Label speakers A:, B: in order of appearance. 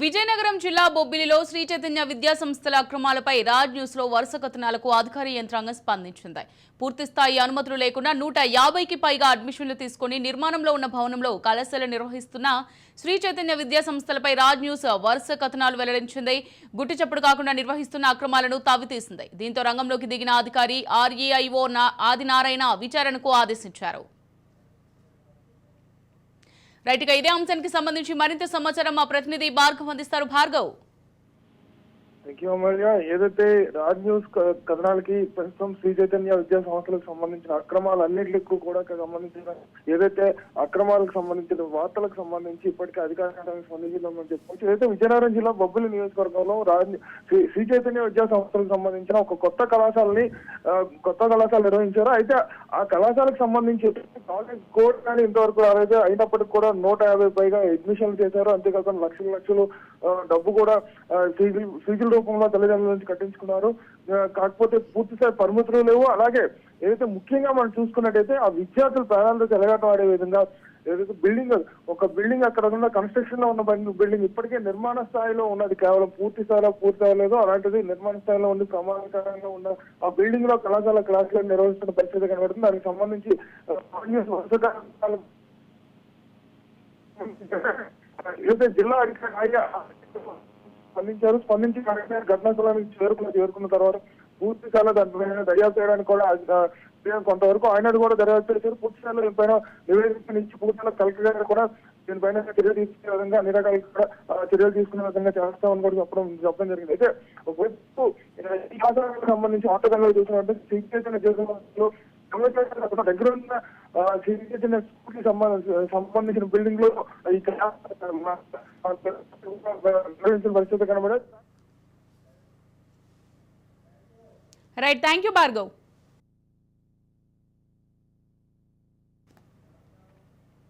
A: విజయనగరం జిల్లా బొబ్బిలిలో శ్రీ చైతన్య విద్యా సంస్థల అక్రమాలపై రాజ్ న్యూస్లో వరుస కథనాలకు అధికార యంత్రాంగం స్పందించింది. పూర్తిస్థాయి అనుమతులు లేకుండా నూట యాభైకి పైగా అడ్మిషన్లు తీసుకుని నిర్మాణంలో ఉన్న భవనంలో కళాశాల నిర్వహిస్తున్న శ్రీ చైతన్య విద్యా సంస్థలపై రాజ్ న్యూస్ వరుస కథనాలు వెల్లడించింది. గుట్టి చప్పుడు కాకుండా నిర్వహిస్తున్న అక్రమాలను తావితీసింది. దీంతో రంగంలోకి దిగిన అధికారి ఆర్ఏఐఓ ఆదినారాయణ విచారణకు ఆదేశించారు. రైట్ ఇదే అంశానికి సంబంధించి మరింత సమాచారం మా ప్రతినిధి భార్గవ్ అందిస్తారు. భార్గవ్.
B: అమర్య ఏదైతే రాజ్ న్యూస్ కథనాలకి ప్రస్తుతం శ్రీ చైతన్య విద్యా సంస్థలకు సంబంధించిన అక్రమాలన్నింటికి కూడా సంబంధించిన ఏదైతే అక్రమాలకు సంబంధించిన వార్తలకు సంబంధించి ఇప్పటికే అధికారానికి సంబంధించిందని చెప్పుకోవచ్చు ఏదైతే విజయనగరం జిల్లా బొబ్బిలి నియోజకవర్గంలో రాజ్ శ్రీ చైతన్య విద్యా సంస్థలకు సంబంధించిన ఒక కొత్త కళాశాలని కొత్త కళాశాల నిర్వహించారు. అయితే ఆ కళాశాలకు సంబంధించి కాలేజ్ కోడ్ కానీ ఇంతవరకు రాలేదు. అయినప్పటికీ కూడా నూట యాభై పైగా అడ్మిషన్లు చేశారు. అంతేకాకుండా లక్షల లక్షలు డబ్బు కూడా ఆ, ఫీజులు రూపంలో తల్లిదండ్రుల నుంచి కట్టించుకున్నారు. కాకపోతే పూర్తి స్థాయి పరిమితులు లేవు. అలాగే ఏదైతే ముఖ్యంగా మనం చూసుకున్నట్టయితే ఆ విద్యార్థులు ప్రాణాలతో తెలగటం ఆడే విధంగా ఏదైతే బిల్డింగ్ ఒక బిల్డింగ్ అక్కడ ఉన్న కన్స్ట్రక్షన్లో ఉన్న బిల్డింగ్ ఇప్పటికే నిర్మాణ స్థాయిలో ఉన్నది. కేవలం పూర్తి స్థాయిలో పూర్తి అవ్వలేదు అలాంటిది నిర్మాణ స్థాయిలో ఉంది ప్రమాదకరంగా ఉన్న ఆ బిల్డింగ్లో కళాశాల క్లాసులు నిర్వహిస్తున్న పరిస్థితి కనబడుతుంది. దానికి సంబంధించి ఏదైతే జిల్లా అధికారి స్పందించారు. స్పందించి కలెక్టర్ ఘటనా స్థలానికి చేరుకున్న చేరుకున్న తర్వాత పూర్తి స్థాయిలో దానిపైన దర్యాప్తు చేయడానికి కూడా కొంతవరకు ఆయన కూడా దర్యాప్తు చేశారు. పూర్తి స్థాయిలో దీనిపైన నివేదిక నుంచి పూర్తి స్థాయిలో కలెక్టర్ గారు కూడా దీనిపైన చర్యలు తీసుకునే విధంగా అన్ని రకాల కూడా, చర్యలు తీసుకునే విధంగా చేస్తామని కూడా చెప్పడం చెప్పడం జరిగింది. అయితే వైపు ఈ ఆధారాలకు సంబంధించి ఆటోదంగా చూసినట్టు శ్రీచైతన్య చేసిన దగ్గర ఉన్న ఆ, స్కూల్కి సంబంధించిన బిల్డింగ్లో ఈ నిర్వహించిన పరిస్థితి కనబడదు.
A: Right thank you Bhargav